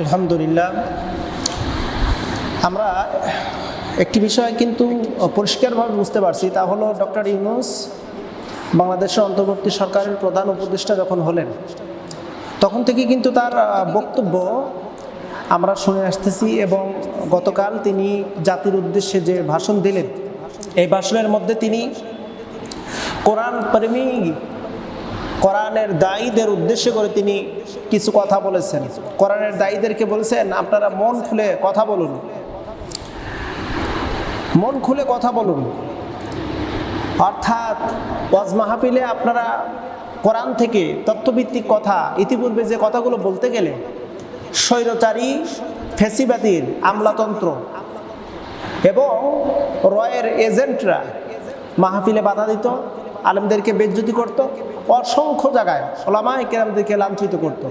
আলহামদুলিল্লাহ। আমরা একটি বিষয় কিন্তু পরিষ্কারভাবে বুঝতে পারছি, তা হলো ডক্টর ইউনুস বাংলাদেশের অন্তর্বর্তী সরকারের প্রধান উপদেষ্টা যখন হলেন, তখন থেকে কিন্তু তার বক্তব্য আমরা শুনে আসতেছি এবং গতকাল তিনি জাতির উদ্দেশ্যে যে ভাষণ দিলেন, এই ভাষণের মধ্যে তিনি কোরআন প্রেমী কোরআনের দায়ীদের উদ্দেশ্য করে তিনি কিছু কথা বলেছেন। কোরআনের দায়ীদেরকে বলেছেন, আপনারা মন খুলে কথা বলুন। মন খুলে কথা বলুন। অর্থাৎ ওয়াজ মাহফিলে আপনারা কোরআন থেকে তত্ত্বভিত্তিক কথা, ইতিপূর্বে যে কথাগুলো বলতে গেলে, স্বৈরচারী, ফেসিবাদীর আমলাতন্ত্র এবং রয়ের এজেন্টরা মাহফিলে বাধা দিত। আলেমদেরকে বেজ্জতি করত, অসংখ্য জায়গায় ওলামায় কেরামদেরকে লাঞ্ছিত করত।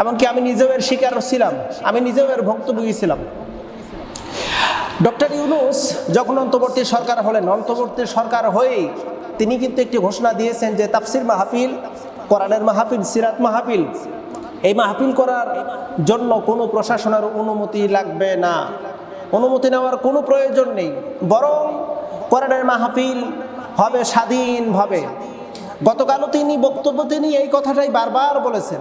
এমনকি আমি নিজেও এর শিকার ছিলাম, আমি নিজেও এর ভুক্তভোগী ছিলাম। ডক্টর ইউনুস যখন অন্তর্বর্তী সরকার হলেন, অন্তর্বর্তী সরকার হয়েই তিনি কিন্তু একটি ঘোষণা দিয়েছেন যে তাফসির মাহফিল, কোরআনের মাহফিল, সিরাত মাহফিল, এই মাহফিল করার জন্য কোনো প্রশাসনের অনুমতি লাগবে না। অনুমতি নেওয়ার কোনো প্রয়োজন নেই। বরং কোরআনের মাহফিল হবে স্বাধীনভাবে গতকালও তিনি বক্তব্য, তিনি এই কথাটাই বারবার বলেছেন।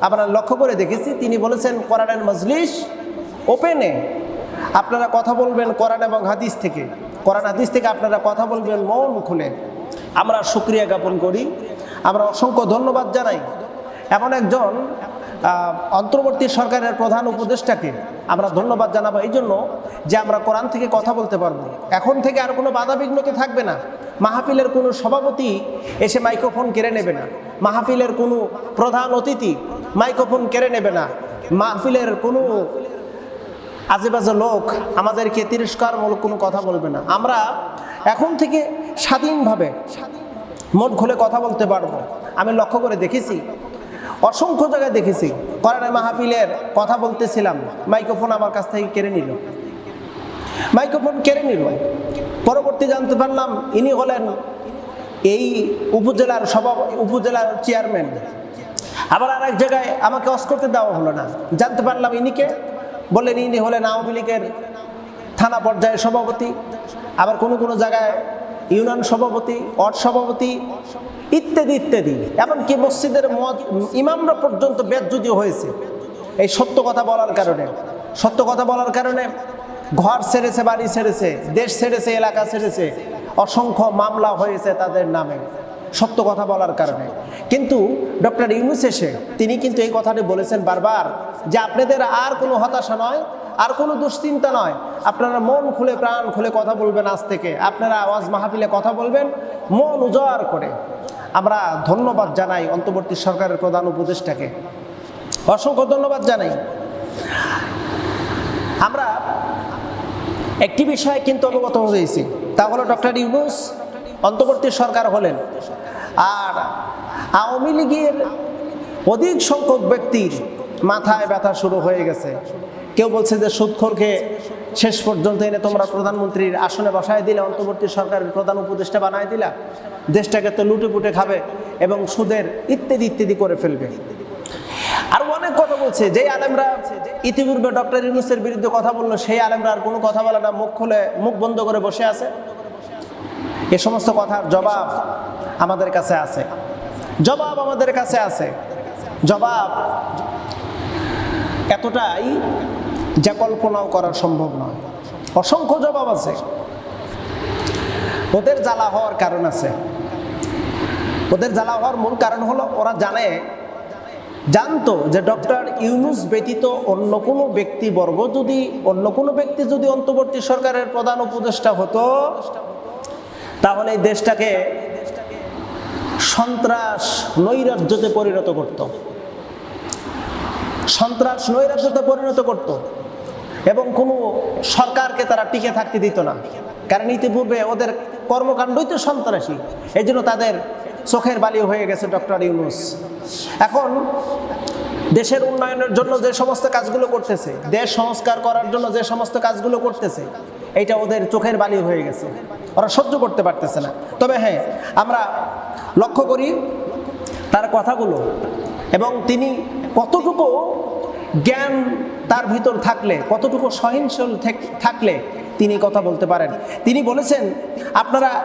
আমরা লক্ষ্য করে দেখেছি, তিনি বলেছেন কোরআনের মজলিস ওপেনে আপনারা কথা বলবেন কোরআন এবং হাদিস থেকে। কোরআন, হাদিস থেকে আপনারা কথা বলবেন মন খুলে। আমরা সুক্রিয়া জ্ঞাপন করি। আমরা অসংখ্য ধন্যবাদ জানাই। এমন একজন অন্তর্বর্তী সরকারের প্রধান উপদেষ্টাকে আমরা ধন্যবাদ জানাব। এই জন্য যে আমরা কোরআন থেকে কথা বলতে পারব। এখন থেকে আর কোনো বাধা বিঘ্নতা থাকবে না। মাহফিলের কোনো সভাপতি এসে মাইক্রোফোন কেড়ে নেবে না। মাহফিলের কোনো প্রধান অতিথি মাইক্রোফোন কেড়ে নেবে না। মাহফিলের কোনো আজেবাজে লোক আমাদেরকে তিরস্কারমূলক কোনো কথা বলবে না। আমরা এখন থেকে স্বাধীনভাবে মন খুলে কথা বলতে পারব। আমি লক্ষ্য করে দেখেছি অসংখ্য জায়গায় দেখেছি। কোরআনে মাহফিলের কথা বলতেছিলাম। মাইক্রোফোন আমার কাছ থেকে কেড়ে নিল। মাইক্রোফোন কেড়ে নিল। পরবর্তী জানতে পারলাম, ইনি হলেন এই উপজেলার সভা, উপজেলার চেয়ারম্যান। আবার আর এক জায়গায় আমাকে অস করতে দেওয়া হলো না। জানতে পারলাম ইনিকে বললেন, ইনি হলেন আওয়ামী লীগের থানা পর্যায়ের সভাপতি। আবার কোনো কোনো জায়গায় ইউনিয়ন সভাপতি অট সভাপতি ইত্যাদি ইত্যাদি। এমনকি মসজিদের ইমামরা পর্যন্ত বেদযুদীয় হয়েছে, এই সত্য কথা বলার কারণে। সত্য কথা বলার কারণে ঘর ছেড়েছে, বাড়ি ছেড়েছে, দেশ ছেড়েছে, এলাকা ছেড়েছে, অসংখ্য মামলা হয়েছে তাদের নামে, সত্য কথা বলার কারণে। কিন্তু ডক্টর ইউনুস এসে, তিনি কিন্তু এই কথাটি বলেছেন বারবার যে আপনাদের আর কোনো হতাশা নয় আর কোনো দুশ্চিন্তা নয়। আপনারা মন খুলে, প্রাণ খুলে কথা বলবেন আজ থেকে। আপনারা আওয়াজ মাহফিলে কথা বলবেন, মন উজাড় করে। আমরা ধন্যবাদ জানাই অন্তর্বর্তী সরকারের প্রধান উপদেষ্টাকে। অসংখ্য ধন্যবাদ জানাই। আমরা একটি বিষয়ে কিন্তু অবগত হয়েছি, তা হলো ডক্টর ইউনুস অন্তর্বর্তী সরকার হলেন। আর আওয়ামী লীগের অধিক সংখ্যক ব্যক্তির মাথায় ব্যথা শুরু হয়ে গেছে। কেউ বলছে যে সুদখোরকে শেষ পর্যন্ত এনে তোমরা প্রধানমন্ত্রীর আসনে বসায় দিলে, অন্তর্বর্তী সরকারের প্রধান উপদেষ্টা বানায় দিলা, দেশটাকে তো লুটে পুটে খাবে এবং সুদের ইত্যাদি ইত্যাদি করে ফেলবে। আর অনেক কথা বলছে, যেই আলেমরা ইতিপূর্বে ডক্টর ইউনুসের বিরুদ্ধে কথা বলল, সেই আলেমরা আর কোনো কথা বলে না, মুখ খুলে মুখ বন্ধ করে বসে আছে। এ সমস্ত কথার জবাব আমাদের কাছে আছে। জবাব আমাদের কাছে আছে। জবাব এতটাই যা কল্পনাও করা সম্ভব নয়। অসংখ্য জবাব আছে। ওদের জ্বালা হওয়ার কারণ আছে। ওদের জ্বালা হওয়ার মূল কারণ হলো ওরা জানে, জানতো যে ডক্টর ইউনুস ব্যতীত অন্য কোনো ব্যক্তিবর্গ যদি, অন্য কোনো ব্যক্তি যদি অন্তর্বর্তী সরকারের প্রধান উপদেষ্টা হতো, তাহলে এই দেশটাকে সন্ত্রাস, নৈরাজ্যতে পরিণত করত। সন্ত্রাস নৈরাজ্যতে পরিণত করত এবং কোনো সরকারকে তারা টিকে থাকতে দিত না। কারণ ইতিপূর্বে ওদের কর্মকাণ্ডই তো সন্ত্রাসী। এই জন্য তাদের চোখের বালি হয়ে গেছে ডক্টর ইউনুস। এখন দেশের উন্নয়নের জন্য যে সমস্ত কাজগুলো করতেছে, দেশ সংস্কার করার জন্য যে সমস্ত কাজগুলো করতেছে, এইটা ওদের চোখের বালি হয়ে গেছে। ওরা সহ্য করতে পারতেছে না। তবে হ্যাঁ আমরা লক্ষ্য করি তার কথাগুলো এবং তিনি কতটুকু জ্ঞান তার ভিতর থাকলে, কতটুকু সহিংসল থেক- থাকলে তিনি কথা বলতে পারেন। তিনি বলেছেন, আপনারা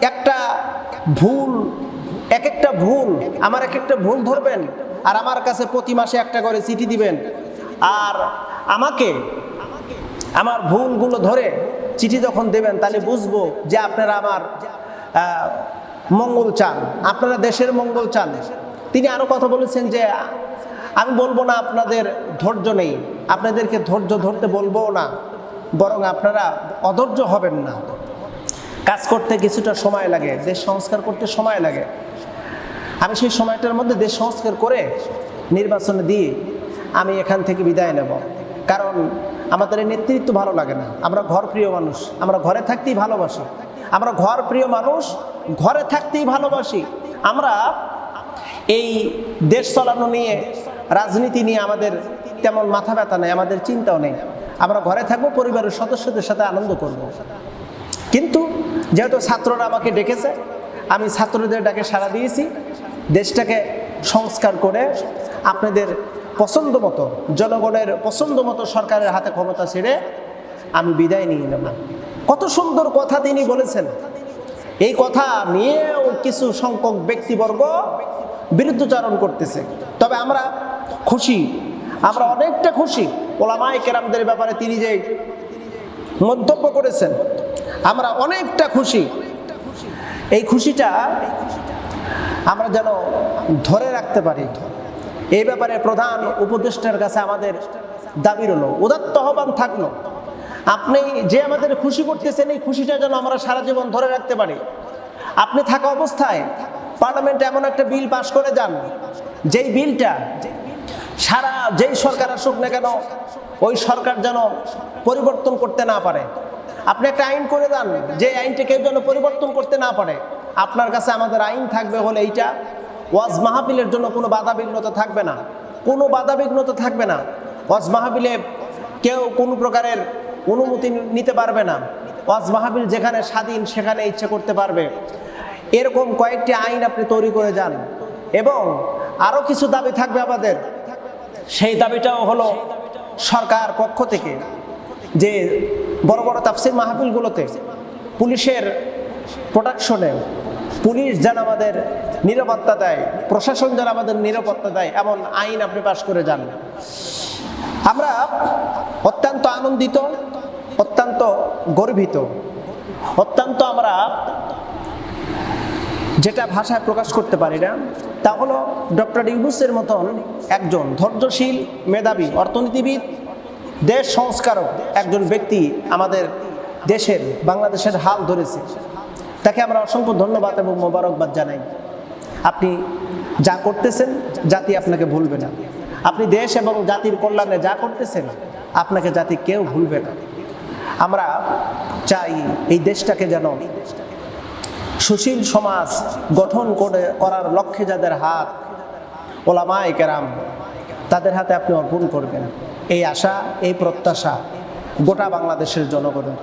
একটা ভুল এক একটা ভুল, আমার এক একটা ভুল ধরবেন আর আমার কাছে প্রতি মাসে একটা করে চিঠি দিবেন। আর আমাকে, আমার ভুলগুলো ধরে চিঠি যখন দেবেন, তাহলে বুঝব যে আপনারা আমার মঙ্গল চান, আপনারা দেশের মঙ্গল চান। তিনি আরও কথা বলেছেন যে আমি বলব না আপনাদের ধৈর্য নেই। আপনাদেরকে ধৈর্য ধরতে বলব না। বরং আপনারা অধৈর্য হবেন না। কাজ করতে কিছুটা সময় লাগে, দেশ সংস্কার করতে সময় লাগে। আমি সেই সময়টার মধ্যে দেশ সংস্কার করে নির্বাচনে দিয়ে আমি এখান থেকে বিদায় নেব। কারণ আমাদের এই নেতৃত্ব ভালো লাগে না। আমরা ঘর প্রিয় মানুষ, আমরা ঘরে থাকতেই ভালোবাসি। আমরা ঘর প্রিয় মানুষ, ঘরে থাকতেই ভালোবাসি। আমরা এই দেশ চালানো নিয়ে রাজনীতি নিয়ে আমাদের তেমন মাথা ব্যথা নেই, আমাদের চিন্তাও নেই। আমরা ঘরে থাকব, পরিবারের সদস্যদের সাথে আনন্দ করব। কিন্তু যেহেতু ছাত্ররা আমাকে ডেকেছে, আমি ছাত্রদের ডাকে সাড়া দিয়েছি, দেশটাকে সংস্কার করে আপনাদের পছন্দ মতো, জনগণের পছন্দ মতো সরকারের হাতে ক্ষমতা ছেড়ে আমি বিদায় নিয়ে নেব কত সুন্দর কথা তিনি বলেছেন। এই কথা নিয়েও কিছু সংখ্যক ব্যক্তিবর্গ বিরুদ্ধচারণ করতেছে। তবে আমরা খুশি, আমরা অনেকটা খুশি, ওলামায় কেরামদের ব্যাপারে তিনি যে মন্তব্য করেছেন, আমরা অনেকটা খুশি। এই খুশিটা আমরা যেন ধরে রাখতে পারি। এই ব্যাপারে প্রধান উপদেষ্টার কাছে আমাদের দাবি রইল উদাত্ত আহ্বান থাকল। আপনি যে আমাদের খুশি করতেছেন, এই খুশিটা যেন আমরা সারা জীবন ধরে রাখতে পারি। আপনি থাকা অবস্থায় পার্লামেন্টে এমন একটা বিল পাশ করে যান, যেই বিলটা সারা যেই সরকার আসুক না কেন, ওই সরকার যেন পরিবর্তন করতে না পারে। আপনি একটা আইন করে দেন, যে আইনটা কেউ যেন পরিবর্তন করতে না পারে। আপনার কাছে আমাদের আইন থাকবে হলে এইটা ওয়াজ মাহফিলের জন্য কোনো বাধা বিঘ্নতা থাকবে না। কোনো বাধা বিঘ্নতা থাকবে না। ওয়াজ মাহফিলে কেউ কোনো প্রকারের অনুমতি নিতে পারবে না। ওয়াজ মাহফিল যেখানে স্বাধীন, সেখানে ইচ্ছে করতে পারবে। এরকম কয়েকটি আইন আপনি তৈরি করে যান। এবং আরও কিছু দাবি থাকবে আমাদের। সেই দাবিটাও হলো সরকার পক্ষ থেকে যে বড় বড় তাফসির মাহফিলগুলোতে পুলিশের প্রোটেকশনে পুলিশ যেন আমাদের নিরাপত্তা দেয়, প্রশাসন যেন আমাদের নিরাপত্তা দেয়, এমন আইন আপনি পাশ করে যান। আমরা অত্যন্ত আনন্দিত, অত্যন্ত গর্বিত। অত্যন্ত আমরা যেটা ভাষায় প্রকাশ করতে পারি না, তা হলো ডক্টর ইউনুসের মতন একজন ধৈর্যশীল মেধাবী, অর্থনীতিবিদ, দেশ সংস্কারক একজন ব্যক্তি আমাদের দেশের, বাংলাদেশের হাল ধরেছে। তাকে আমরা অসংখ্য ধন্যবাদ এবং মোবারকবাদ জানাই। আপনি যা করতেছেন, জাতি আপনাকে ভুলবে না। আপনি দেশ এবং জাতির কল্যাণে যা করতেছেন আপনাকে জাতি কেউ ভুলবে না। আমরা চাই এই দেশটাকে যেন সুশীল সমাজ গঠন করে করার লক্ষ্যে যাদের হাত, ওলামায় কেরাম, তাদের হাতে আপনি অর্পণ করবেন। এই আশা, এই প্রত্যাশা গোটা বাংলাদেশের জনগণের।